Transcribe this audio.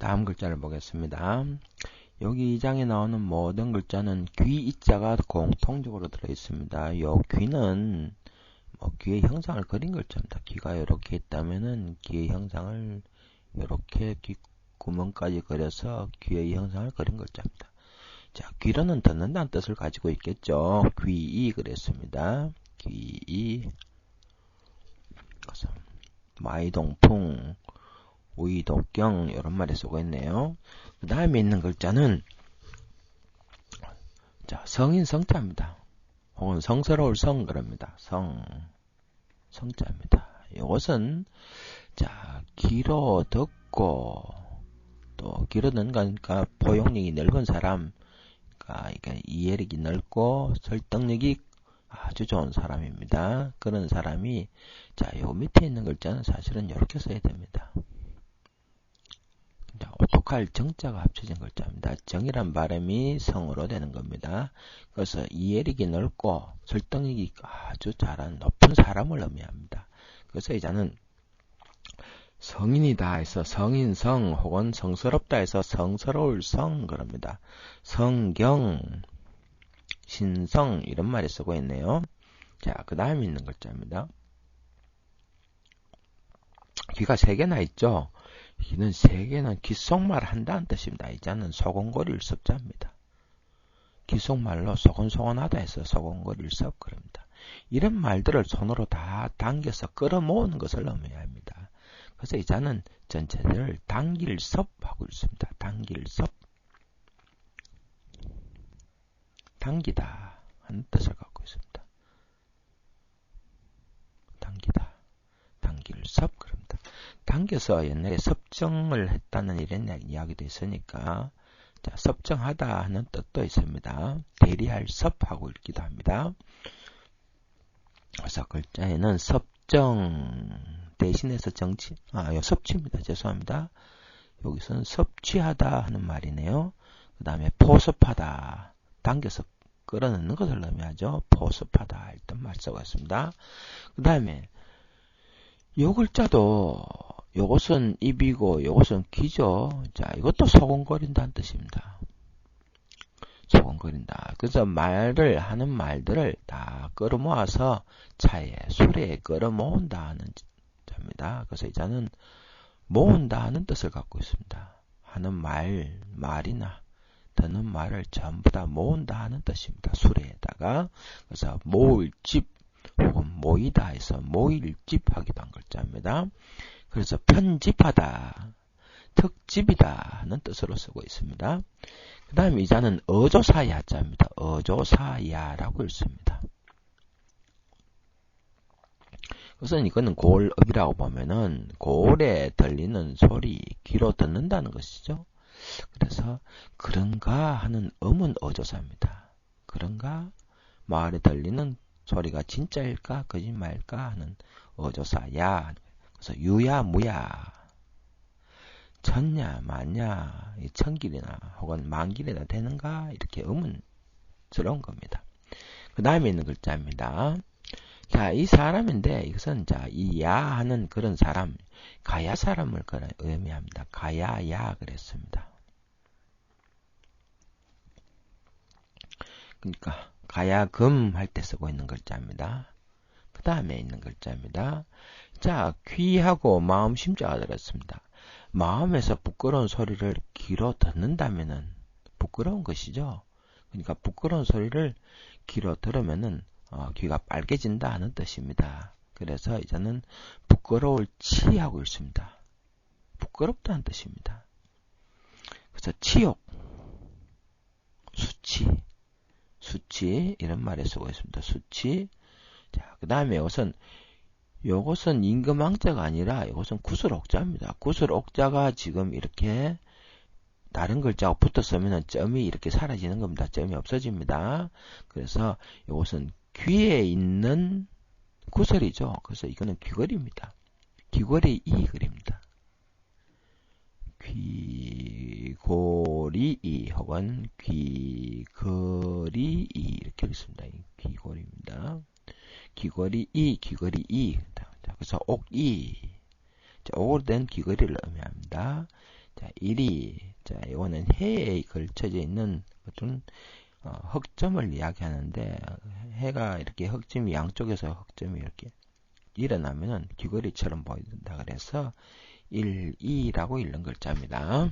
다음 글자를 보겠습니다. 여기 이 장에 나오는 모든 글자는 귀 이자가 공통적으로 들어 있습니다. 요 귀는 뭐 귀의 형상을 그린 글자입니다. 귀가 이렇게 있다면은 귀의 형상을 이렇게 귀 구멍까지 그려서 귀의 형상을 그린 글자입니다. 자, 귀로는 듣는다는 뜻을 가지고 있겠죠. 귀이 그랬습니다. 귀이 마이동풍 우이독경 이런 말에 쓰고 있네요. 그 다음에 있는 글자는 자 성인 성자입니다. 혹은 성스러울 성 그럽니다. 성 성자입니다. 이것은 자 길어 듣고 또 길어 듣는 거니까 포용력이 넓은 사람, 그러니까 이해력이 넓고 설득력이 아주 좋은 사람입니다. 그런 사람이 자, 요 밑에 있는 글자는 사실은 이렇게 써야 됩니다. 자, 오똑할 정자가 합쳐진 글자입니다. 정이란 발음이 성으로 되는 겁니다. 그래서 이해력이 넓고 설득력이 아주 잘한 높은 사람을 의미합니다. 그래서 이자는 성인이다 해서 성인성 혹은 성스럽다 해서 성스러울 성 그럽니다. 성경, 신성 이런 말이 쓰고 있네요. 자, 그 다음에 있는 글자입니다. 귀가 세 개나 있죠. 귀는 세 개는 귓속말 한다는 뜻입니다. 이자는 소곤거릴 섭자입니다. 귓속말로 소곤소곤하다 해서 소곤거릴 섭 그럽니다. 이런 말들을 손으로 다 당겨서 끌어모으는 것을 의미합니다. 그래서 이자는 전체를 당길섭하고 있습니다. 당길섭. 당기다 하는 뜻을 갖고 있습니다. 당기다. 당길섭 그럽니다. 당겨서 옛날에 섭정을 했다는 이런 이야기도 있으니까 자, 섭정하다 하는 뜻도 있습니다. 대리할 섭하고 읽기도 합니다. 그래서 글자에는 섭정 대신해서 정치, 아, 요 섭취입니다. 죄송합니다. 여기서는 섭취하다 하는 말이네요. 그 다음에 포섭하다, 당겨서 끌어넣는 것을 의미하죠. 포섭하다 일단 말 쓰고 있습니다. 그 다음에 요 글자도 요것은 입이고 요것은 귀죠. 자, 이것도 소곤거린다는 뜻입니다. 소곤거린다. 그래서 말을 하는 말들을 다 끌어모아서 차에 술에 끌어모은다 하는 자입니다. 그래서 이 자는 모은다 하는 뜻을 갖고 있습니다. 하는 말, 말이나 듣는 말을 전부 다 모은다 하는 뜻입니다. 술에다가 그래서 모을 집 혹은 모이다 해서 모일 집 하기도 한 글자입니다. 그래서 편집하다, 특집이다 하는 뜻으로 쓰고 있습니다. 그 다음에 이자는 어조사야자입니다. 어조사야라고 읽습니다. 우선 이거는 골업이라고 보면은 골에 들리는 소리, 귀로 듣는다는 것이죠. 그래서 그런가 하는 음은 어조사입니다. 그런가 마을에 들리는 소리가 진짜일까 거짓말일까 하는 어조사야. 그래서 유야 무야 천냐 만냐 천길이나 혹은 만길이나 되는가 이렇게 의문스러운 겁니다. 그 다음에 있는 글자입니다. 자, 이 사람인데 이것은 자, 이 야 하는 그런 사람, 가야 사람을 의미합니다. 가야야 그랬습니다. 그러니까 가야금 할 때 쓰고 있는 글자입니다. 그 다음에 있는 글자입니다. 자, 귀하고 마음 심자가 들었습니다. 마음에서 부끄러운 소리를 귀로 듣는다면은 부끄러운 것이죠. 그러니까 부끄러운 소리를 귀로 들으면은 어, 귀가 빨개진다 하는 뜻입니다. 그래서 이제는 부끄러울 치하고 있습니다. 부끄럽다는 뜻입니다. 그래서 치욕, 수치, 수치 이런 말에 쓰고 있습니다. 수치. 자, 그 다음에 이것은 이것은 임금왕자가 아니라 이것은 구슬옥자입니다. 구슬옥자가 지금 이렇게 다른 글자가 붙었으면 점이 이렇게 사라지는 겁니다. 점이 없어집니다. 그래서 이것은 귀에 있는 구슬이죠. 그래서 이거는 귀걸이입니다. 귀걸이 이 글입니다. 귀고리 이 혹은 귀 거리 이 이렇게 있습니다. 귀고리입니다. 귀걸이 이, 귀걸이 이. 자, 그래서 옥이. 자, 옥으로 된 귀걸이를 의미합니다. 자, 1이, 자, 이거는 해에 걸쳐져 있는 어떤 어, 흑점을 이야기하는데 해가 이렇게 흑점이 양쪽에서 흑점이 이렇게 일어나면은 귀걸이처럼 보인다 그래서 1, 2라고 읽는 글자입니다.